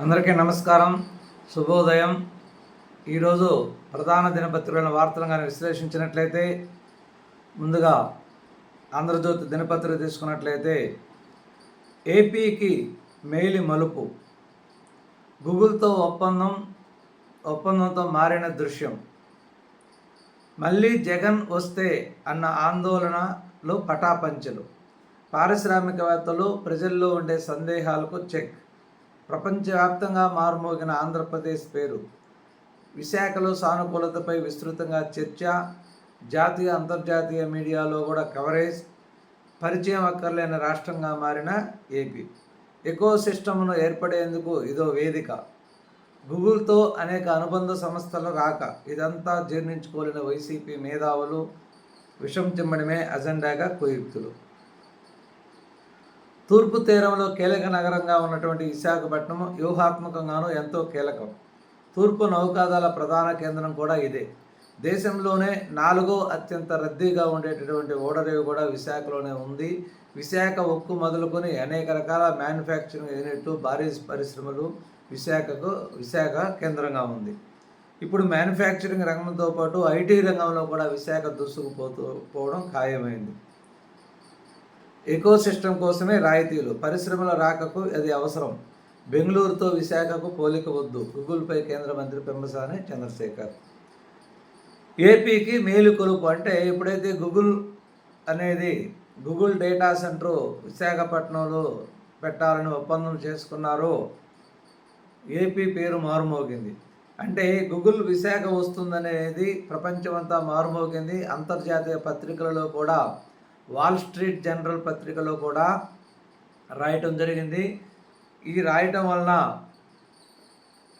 అందరికీ నమస్కారం శుభోదయం. ఈరోజు ప్రధాన దినపత్రికలను వార్తలను కానీ విశ్లేషించినట్లయితే ముందుగా ఆంధ్రజ్యోతి దినపత్రిక తీసుకున్నట్లయితే ఏపీకి మేలి మలుపు. గూగుల్తో ఒప్పందం ఒప్పందంతో మారిన దృశ్యం. మళ్ళీ జగన్ వస్తే అన్న ఆందోళనలు పటాపంచలు. పారిశ్రామికవేత్తలు ప్రజల్లో ఉండే సందేహాలకు చెక్. ప్రపంచవ్యాప్తంగా మారుమోగిన ఆంధ్రప్రదేశ్ పేరు. విశాఖలో సానుకూలతపై విస్తృతంగా చర్చ జాతీయ అంతర్జాతీయ మీడియాలో కూడా కవరేజ్ పరిచయం అక్కర్లేని రాష్ట్రంగా మారిన ఏపీ. ఎకో సిస్టమ్ను ఏర్పడేందుకు ఇదో వేదిక. గూగుల్తో అనేక అనుబంధ సంస్థలు రాక ఇదంతా జీర్ణించుకోలేని వైసీపీ మేధావులు విషం చిమ్మడమే అజెండాగా కుయుక్తులు. తూర్పు తీరంలో కీలక నగరంగా ఉన్నటువంటి విశాఖపట్నం వ్యూహాత్మకంగాను ఎంతో కీలకం. తూర్పు నౌకాదళ ప్రధాన కేంద్రం కూడా ఇదే. దేశంలోనే నాలుగో అత్యంత రద్దీగా ఉండేటటువంటి ఓడరేవు కూడా విశాఖలోనే ఉంది. విశాఖ ఉక్కు మొదలుకొని అనేక రకాల మ్యానుఫ్యాక్చరింగ్ యూనిట్లు భారీ పరిశ్రమలు విశాఖకు విశాఖ కేంద్రంగా ఉంది. ఇప్పుడు మ్యానుఫ్యాక్చరింగ్ రంగంతో పాటు ఐటీ రంగంలో కూడా విశాఖ దూసుకుపోతూ పోవడం ఖాయమైంది. ఎకో సిస్టమ్ కోసమే రాయితీలు. పరిశ్రమల రాకకు అది అవసరం. బెంగళూరుతో విశాఖకు పోలిక వద్దు. గూగుల్పై కేంద్ర మంత్రి పెంబసాని చంద్రశేఖర్. ఏపీకి మేలు కొలుపు అంటే ఎప్పుడైతే గూగుల్ అనేది గూగుల్ డేటా సెంటర్ విశాఖపట్నంలో పెట్టాలని ఒప్పందం చేసుకున్నారో ఏపీ పేరు మారుమోగింది. అంటే గూగుల్ విశాఖ వస్తుందనేది ప్రపంచమంతా మారుమోగింది. అంతర్జాతీయ పత్రికలలో కూడా వాల్ స్ట్రీట్ జనరల్ పత్రికలో కూడా రాయటం జరిగింది. ఇది రాయటం వలన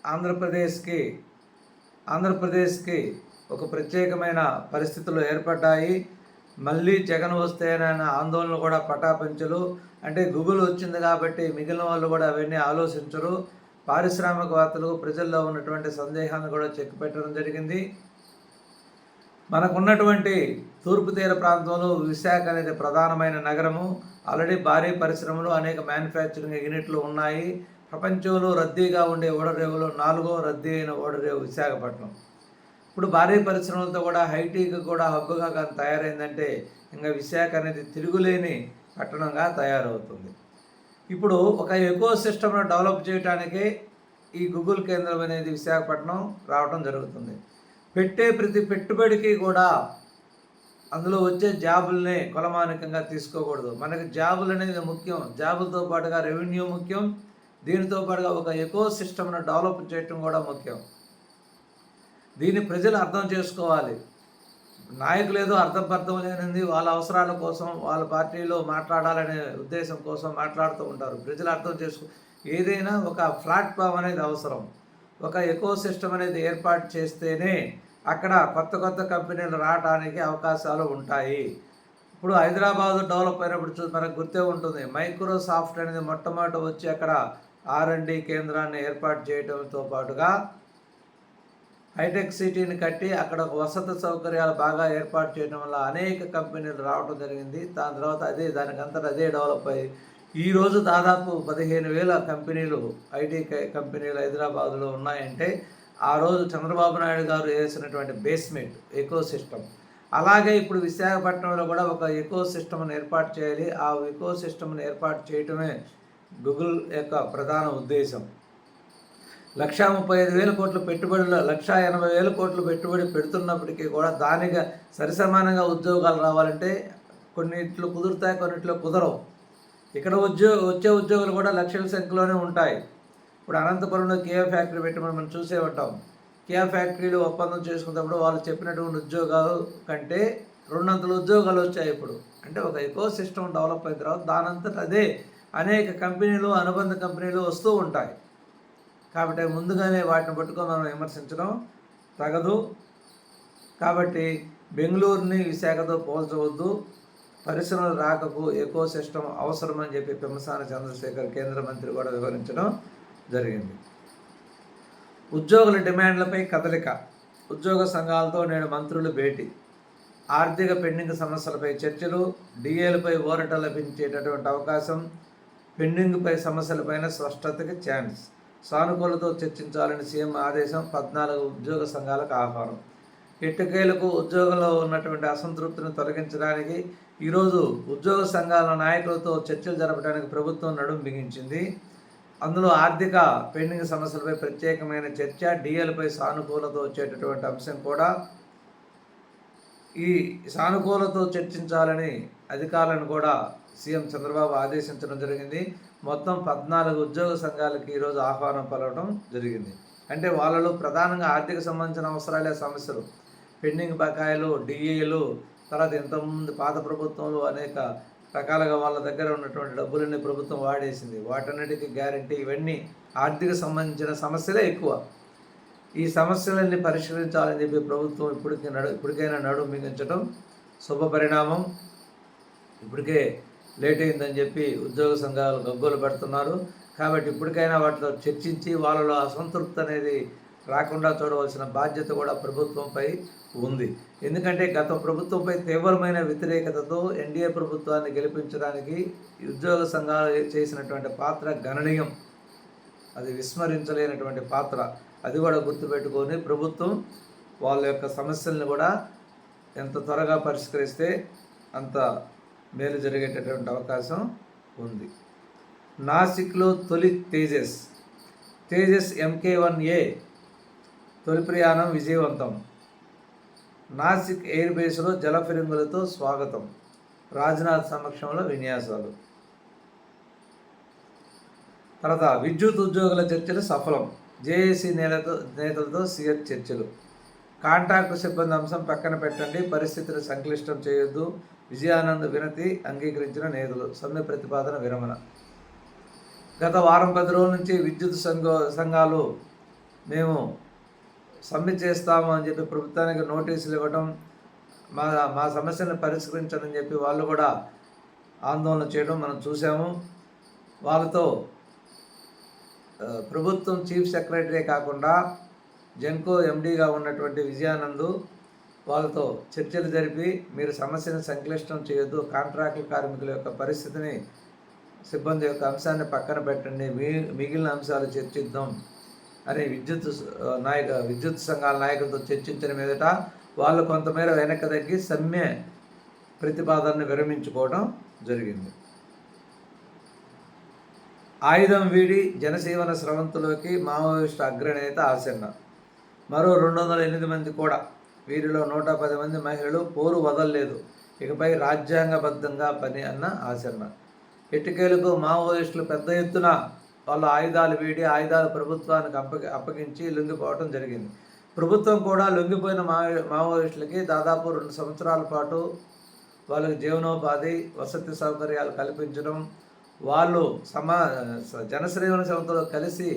ఆంధ్రప్రదేశ్కి ఆంధ్రప్రదేశ్కి ఒక ప్రత్యేకమైన పరిస్థితులు ఏర్పడ్డాయి. మళ్ళీ జగన్ వస్తేనైనా ఆందోళన కూడా పటాపంచలు. అంటే గూగుల్ వచ్చింది కాబట్టి మిగిలిన వాళ్ళు కూడా అవన్నీ ఆలోచించరు. పారిశ్రామికవేత్తలు ప్రజల్లో ఉన్నటువంటి సందేహాన్ని కూడా చెక్ పెట్టడం జరిగింది. మనకున్నటువంటి తూర్పు తీర ప్రాంతంలో విశాఖ అనేది ప్రధానమైన నగరము. ఆల్రెడీ భారీ పరిశ్రమలు అనేక మ్యానుఫ్యాక్చరింగ్ యూనిట్లు ఉన్నాయి. ప్రపంచంలో రద్దీగా ఉండే ఓడరేవులో నాలుగో రద్దీ అయిన ఓడరేవు విశాఖపట్నం. ఇప్పుడు భారీ పరిశ్రమలతో కూడా హైటీకి కూడా హబ్బుగా కానీ తయారైందంటే ఇంకా విశాఖ అనేది తిరుగులేని పట్టణంగా తయారవుతుంది. ఇప్పుడు ఒక ఎకో సిస్టమ్ను డెవలప్ చేయడానికి ఈ గూగుల్ కేంద్రం అనేది విశాఖపట్నం రావడం జరుగుతుంది. పెట్టే ప్రతి పెట్టుబడికి కూడా అందులో వచ్చే జాబుల్ని కొలమానికంగా తీసుకోకూడదు. మనకి జాబులు అనేది ముఖ్యం. జాబులతో పాటుగా రెవెన్యూ ముఖ్యం. దీనితో పాటుగా ఒక ఎకో సిస్టమ్ను డెవలప్ చేయటం కూడా ముఖ్యం. దీన్ని ప్రజలు అర్థం చేసుకోవాలి. నాయకులు ఏదో అర్థం అర్థం లేనిది వాళ్ళ అవసరాల కోసం వాళ్ళ పార్టీలో మాట్లాడాలనే ఉద్దేశం కోసం మాట్లాడుతూ ఉంటారు. ప్రజలు అర్థం చేసుకో ఏదైనా ఒక ప్లాట్ఫామ్ అనేది అవసరం. ఒక ఎకో సిస్టమ్ అనేది ఏర్పాటు చేస్తేనే అక్కడ కొత్త కొత్త కంపెనీలు రావడానికి అవకాశాలు ఉంటాయి. ఇప్పుడు హైదరాబాద్ డెవలప్ అయినప్పుడు చూసి మనకు గుర్తే ఉంటుంది. మైక్రోసాఫ్ట్ అనేది మొట్టమొదటి వచ్చి అక్కడ ఆర్ఎండి కేంద్రాన్ని ఏర్పాటు చేయడంతో పాటుగా హైటెక్ సిటీని కట్టి అక్కడ ఒక వసతి సౌకర్యాలు బాగా ఏర్పాటు చేయడం వల్ల అనేక కంపెనీలు రావడం జరిగింది. దాని తర్వాత అదే దానికంతా అదే డెవలప్ అయ్యి ఈరోజు దాదాపు పదిహేను వేల కంపెనీలు ఐటీ కంపెనీలు హైదరాబాద్లో ఉన్నాయంటే ఆ రోజు చంద్రబాబు నాయుడు గారు వేసినటువంటి బేస్మెంట్ ఎకో సిస్టమ్ అలాగే ఇప్పుడు విశాఖపట్నంలో కూడా ఒక ఎకో సిస్టమ్ను ఏర్పాటు చేయాలి. ఆ ఎకో సిస్టమ్ను ఏర్పాటు చేయటమే గూగుల్ యొక్క ప్రధాన ఉద్దేశం. లక్షా ముప్పై ఐదు వేల కోట్ల పెట్టుబడులు లక్షా ఎనభై వేల కోట్లు పెట్టుబడి పెడుతున్నప్పటికీ కూడా దానిగా సరిసమానంగా ఉద్యోగాలు రావాలంటే కొన్నిట్లో కుదురుతాయి కొన్నిట్లో కుదరవు. ఇక్కడ ఉద్యోగ వచ్చే ఉద్యోగులు కూడా లక్షల సంఖ్యలోనే ఉంటాయి. ఇప్పుడు అనంతపురంలో కేఆర్ ఫ్యాక్టరీ పెట్టి మనం చూసే ఉంటాం. కేఆర్ ఫ్యాక్టరీలు ఒప్పందం చేసుకున్నప్పుడు వాళ్ళు చెప్పినటువంటి ఉద్యోగాలు కంటే రెండొందల ఉద్యోగాలు వచ్చాయి ఇప్పుడు. అంటే ఒక ఎకో సిస్టమ్ డెవలప్ అయిన తర్వాత దానంతట అదే అనేక కంపెనీలు అనుబంధ కంపెనీలు వస్తూ ఉంటాయి. కాబట్టి ముందుగానే వాటిని పట్టుకొని మనం విమర్శించడం తగదు. కాబట్టి బెంగళూరుని విశాఖతో పోల్చవద్దు. పరిశ్రమల రాకకు ఎకో సిస్టమ్ అవసరమని చెప్పి పెమ్మసాని చంద్రశేఖర్ కేంద్ర మంత్రి కూడా వివరించడం జరిగింది. ఉద్యోగుల డిమాండ్లపై కదలిక. ఉద్యోగ సంఘాలతో నేడు మంత్రులు భేటీ. ఆర్థిక పెండింగ్ సమస్యలపై చర్చలు డిఏలపై ఓరట లభించేటటువంటి అవకాశం పెండింగ్పై సమస్యలపైన స్పష్టతకి ఛాన్స్. సానుకూలతో చర్చించాలని సీఎం ఆదేశం పద్నాలుగు ఉద్యోగ సంఘాలకు ఆహ్వానం. ఎట్టకేలకు ఉద్యోగంలో ఉన్నటువంటి అసంతృప్తిని తొలగించడానికి ఈరోజు ఉద్యోగ సంఘాల నాయకులతో చర్చలు జరపడానికి ప్రభుత్వం నడుం బిగించింది. అందులో ఆర్థిక పెండింగ్ సమస్యలపై ప్రత్యేకమైన చర్చ డిఎల్పై సానుకూలత వచ్చేటటువంటి అంశం కూడా. ఈ సానుకూలతో చర్చించాలని అధికారులను కూడా సీఎం చంద్రబాబు ఆదేశించడం జరిగింది. మొత్తం పద్నాలుగు ఉద్యోగ సంఘాలకి ఈరోజు ఆహ్వానం పలవడం జరిగింది. అంటే వాళ్ళలో ప్రధానంగా ఆర్థిక సంబంధించిన అవసరాలే సమస్యలు. పెండింగ్ బకాయిలు డిఏలు తర్వాత ఇంతకుముందు పాత ప్రభుత్వంలో అనేక రకాలుగా వాళ్ళ దగ్గర ఉన్నటువంటి డబ్బులన్నీ ప్రభుత్వం వాడేసింది. వాటన్నిటికీ గ్యారంటీ. ఇవన్నీ ఆర్థిక సంబంధించిన సమస్యలే ఎక్కువ. ఈ సమస్యలన్నీ పరిష్కరించాలని చెప్పి ప్రభుత్వం ఇప్పటికీ నడు ఇప్పటికైనా నడు మిగించడం శుభ పరిణామం. ఇప్పటికే లేట్ అయిందని చెప్పి ఉద్యోగ సంఘాలు గగ్గోలు పెడుతున్నారు. కాబట్టి ఇప్పటికైనా వాటిలో చర్చించి వాళ్ళలో అసంతృప్తి అనేది రాకుండా చూడవలసిన బాధ్యత కూడా ప్రభుత్వంపై ఉంది. ఎందుకంటే గత ప్రభుత్వంపై తీవ్రమైన వ్యతిరేకతతో ఎన్డీఏ ప్రభుత్వాన్ని గెలిపించడానికి ఉద్యోగ సంఘాలు చేసినటువంటి పాత్ర గణనీయం. అది విస్మరించలేనటువంటి పాత్ర. అది కూడా గుర్తుపెట్టుకొని ప్రభుత్వం వాళ్ళ యొక్క సమస్యలను కూడా ఎంత త్వరగా పరిష్కరిస్తే అంత మేలు జరిగేటటువంటి అవకాశం ఉంది. నాసిక్లో తొలి Tejas. Tejas MK one A తొలి ప్రయాణం విజయవంతం. నాసిక్ ఎయిర్ బేస్లో జల ఫిరింగులతో స్వాగతం. రాజ్నాథ్ సమక్షంలో విన్యాసాలు. తర్వాత విద్యుత్ ఉద్యోగుల చర్చలు సఫలం. జేఏసీ నేలతో నేతలతో సీఎం చర్చలు. కాంట్రాక్టు సిబ్బంది అంశం పక్కన పెట్టండి. పరిస్థితిని సంక్లిష్టం చేయొద్దు. విజయానంద్ వినతి అంగీకరించిన నేతలు. సమ్మె ప్రతిపాదన విరమణ. గత వారం పది రోజుల నుంచి విద్యుత్ సంఘ సంఘాలు మేము సమ్మె చేస్తాము అని చెప్పి ప్రభుత్వానికి నోటీసులు ఇవ్వడం మా మా సమస్యలను పరిష్కరించని చెప్పి వాళ్ళు కూడా ఆందోళన చేయడం మనం చూసాము వాళ్ళతో ప్రభుత్వం చీఫ్ సెక్రటరీ కాకుండా జెన్కో ఎండీగా ఉన్నటువంటి విజయానందు వాళ్ళతో చర్చలు జరిపి మీరు సమస్యను సంక్లిష్టం చేయొద్దు కాంట్రాక్టు కార్మికుల యొక్క పరిస్థితిని సిబ్బంది యొక్క అంశాన్ని పక్కన పెట్టండి మిగిలిన అంశాలు చర్చిద్దాం. అని విద్యుత్ నాయక విద్యుత్ సంఘాల నాయకులతో చర్చించిన మీదట వాళ్ళు కొంతమేర వెనక్కి తగ్గి సమ్మె ప్రతిపాదనను విరమించుకోవడం జరిగింది. ఆయుధం వీడి జనసీవన స్రవంతులోకి మావోయిస్టు అగ్రనేత ఆసన్న మరో రెండు వందల ఎనిమిది మంది కూడా. వీరిలో నూట పది మంది మహిళలు పోరు వదలలేదు. ఇకపై రాజ్యాంగబద్ధంగా పని అన్న ఆసన్న ఇటుకేలకు మావోయిస్టులు పెద్ద ఎత్తున వాళ్ళ ఆయుధాలు వీడి ఆయుధాలు ప్రభుత్వానికి అప్పగి అప్పగించి లొంగిపోవడం జరిగింది. ప్రభుత్వం కూడా లొంగిపోయిన మా మావోయిస్టులకి దాదాపు రెండు సంవత్సరాల పాటు వాళ్ళకి జీవనోపాధి వసతి సౌకర్యాలు కల్పించడం వాళ్ళు సమా జనసేవన సంస్థలో కలిసి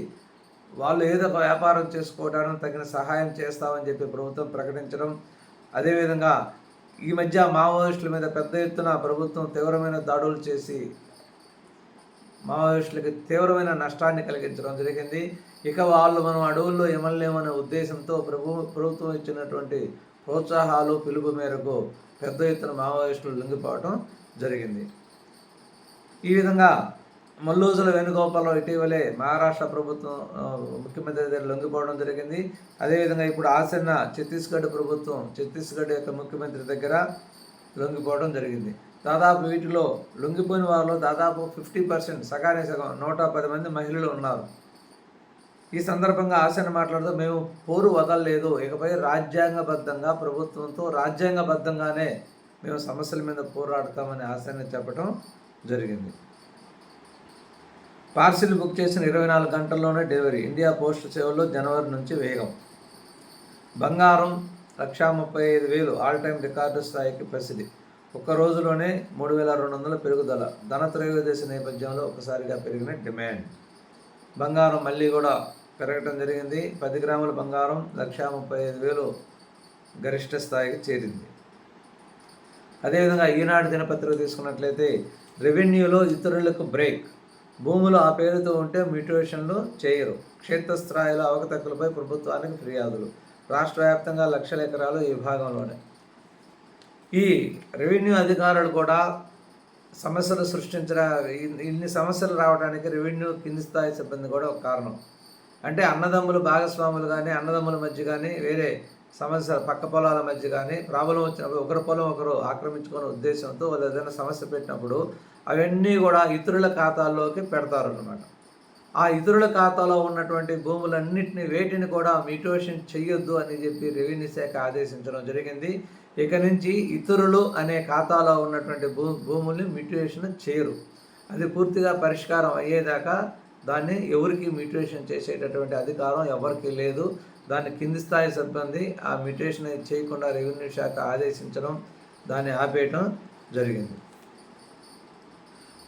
వాళ్ళు ఏదో ఒక వ్యాపారం చేసుకోవడానికి తగిన సహాయం చేస్తామని చెప్పి ప్రభుత్వం ప్రకటించడం. అదేవిధంగా ఈ మధ్య మావోయిస్టుల మీద పెద్ద ఎత్తున ప్రభుత్వం తీవ్రమైన దాడులు చేసి మావోయిస్టులకి తీవ్రమైన నష్టాన్ని కలిగించడం జరిగింది. ఇక వాళ్ళు మనం అడవుల్లో ఇమలేమనే ఉద్దేశంతో ప్రభు ప్రభుత్వం ఇచ్చినటువంటి ప్రోత్సాహాలు పిలుపు మేరకు పెద్ద ఎత్తున మావోయిస్టులు లొంగిపోవడం జరిగింది. ఈ విధంగా మల్లూజుల వేణుగోపాలరావు ఇటీవలే మహారాష్ట్ర ప్రభుత్వం ముఖ్యమంత్రి దగ్గర లొంగిపోవడం జరిగింది. అదేవిధంగా ఇప్పుడు ఆసన్న ఛత్తీస్గఢ్ ప్రభుత్వం ఛత్తీస్గఢ్ యొక్క ముఖ్యమంత్రి దగ్గర లొంగిపోవడం జరిగింది. దాదాపు వీటిలో లొంగిపోయిన వారిలో దాదాపు ఫిఫ్టీ పర్సెంట్ సగానే సగం నూట పది మంది మహిళలు ఉన్నారు. ఈ సందర్భంగా ఆశను మాట్లాడుతూ మేము పోరు వదలలేదు. ఇకపై రాజ్యాంగబద్ధంగా ప్రభుత్వంతో రాజ్యాంగబద్ధంగానే మేము సమస్యల మీద పోరాడతామని ఆశని చెప్పడం జరిగింది. పార్సిల్ బుక్ చేసిన ఇరవై నాలుగు గంటల్లోనే డెలివరీ ఇండియా పోస్ట్ సేవల్లో జనవరి నుంచి వేగం. బంగారం లక్షా ముప్పై ఐదు వేలు ఆల్ టైమ్ రికార్డు స్థాయికి ప్రసిద్ధి. ఒక్క రోజులోనే మూడు వేల రెండు వందల పెరుగుదల. ధనత్రయోదశ నేపథ్యంలో ఒకసారిగా పెరిగిన డిమాండ్. బంగారం మళ్ళీ కూడా పెరగటం జరిగింది. పది గ్రాముల బంగారం లక్షా ముప్పై ఐదు వేలు గరిష్ట స్థాయికి చేరింది. అదేవిధంగా ఈనాడు దినపత్రిక తీసుకున్నట్లయితే రెవెన్యూలో ఇతరులకు బ్రేక్. భూములు ఆ పేరుతో ఉంటే మ్యూటేషన్లు చేయరు. క్షేత్రస్థాయిలో అవకతవకలపై ప్రభుత్వానికి ఫిర్యాదులు. రాష్ట్ర వ్యాప్తంగా లక్షల ఎకరాలు ఈ భాగంలోనే ఈ రెవెన్యూ అధికారులు కూడా సమస్యలు సృష్టించిన ఇన్ని సమస్యలు రావడానికి రెవెన్యూ కింది స్థాయి సిబ్బంది కూడా ఒక కారణం. అంటే అన్నదమ్ములు భాగస్వాములు కానీ అన్నదమ్ముల మధ్య కానీ వేరే సమస్య పక్క పొలాల మధ్య కానీ ప్రాబ్లం వచ్చినప్పుడు ఒకరి పొలం ఒకరు ఆక్రమించుకునే ఉద్దేశంతో వాళ్ళు ఏదైనా సమస్య పెట్టినప్పుడు అవన్నీ కూడా ఇతరుల ఖాతాల్లోకి పెడతారు అన్నమాట ఆ ఇతరుల ఖాతాలో ఉన్నటువంటి భూములన్నింటినీ వేటిని కూడా మ్యూటేషన్ చెయ్యొద్దు అని చెప్పి రెవెన్యూ శాఖ ఆదేశించడం జరిగింది. ఇక నుంచి ఇతరులు అనే ఖాతాలో ఉన్నటువంటి భూ భూముల్ని మ్యూటేషన్ చేయరు. అది పూర్తిగా పరిష్కారం అయ్యేదాకా దాన్ని ఎవరికి మ్యూటేషన్ చేసేటటువంటి అధికారం ఎవరికి లేదు. దాన్ని కింది స్థాయి సిబ్బంది ఆ మ్యూటేషన్ చేయకుండా రెవెన్యూ శాఖ ఆదేశించడం దాన్ని ఆపేయటం జరిగింది.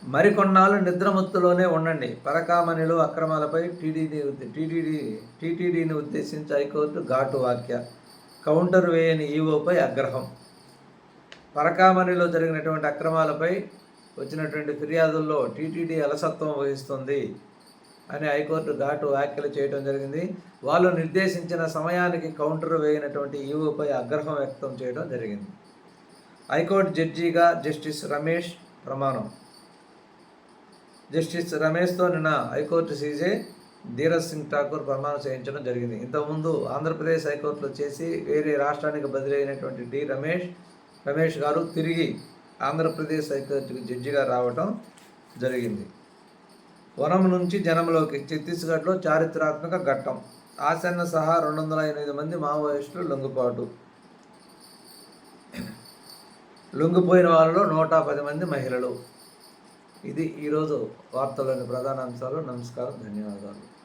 మరికొన్నాళ్ళు నిద్రమత్తులోనే ఉండండి. పరకామణిలో అక్రమాలపై టీడీడీ టీటీడీ టీటీడీని ఉద్దేశించి హైకోర్టు ఘాటు వాక్య కౌంటర్ వేయని ఈవోపై ఆగ్రహం పరకామణిలో జరిగినటువంటి అక్రమాలపై వచ్చినటువంటి ఫిర్యాదుల్లో టీటీడీ అలసత్వం వహిస్తుంది అని హైకోర్టు ఘాటు వ్యాఖ్యలు చేయడం జరిగింది. వాళ్ళు నిర్దేశించిన సమయానికి కౌంటర్ వేయనటువంటి ఈవోపై ఆగ్రహం వ్యక్తం చేయడం జరిగింది. హైకోర్టు జడ్జిగా జస్టిస్ రమేష్ ప్రమాణం. జస్టిస్ రమేష్తో నిన్న high court CJ Dhiraj Singh Thakur ప్రమాణం చేయించడం జరిగింది. ఇంతకుముందు ఆంధ్రప్రదేశ్ హైకోర్టులో చేసి వేరే రాష్ట్రానికి బదిలీ అయినటువంటి డి రమేష్ రమేష్ గారు తిరిగి ఆంధ్రప్రదేశ్ హైకోర్టుకి జడ్జిగా రావటం జరిగింది. వనం నుంచి జనంలోకి ఛత్తీస్గఢ్లో చారిత్రాత్మక ఘట్టం. ఆసన్న సహా రెండు వందల ఎనిమిది మంది మావోయిస్టులు లొంగుపాటు. లొంగిపోయిన వాళ్ళలో నూట పది మంది మహిళలు. ఇది ఈరోజు వార్తలోని ప్రధాన అంశాలు. నమస్కారం. ధన్యవాదాలు.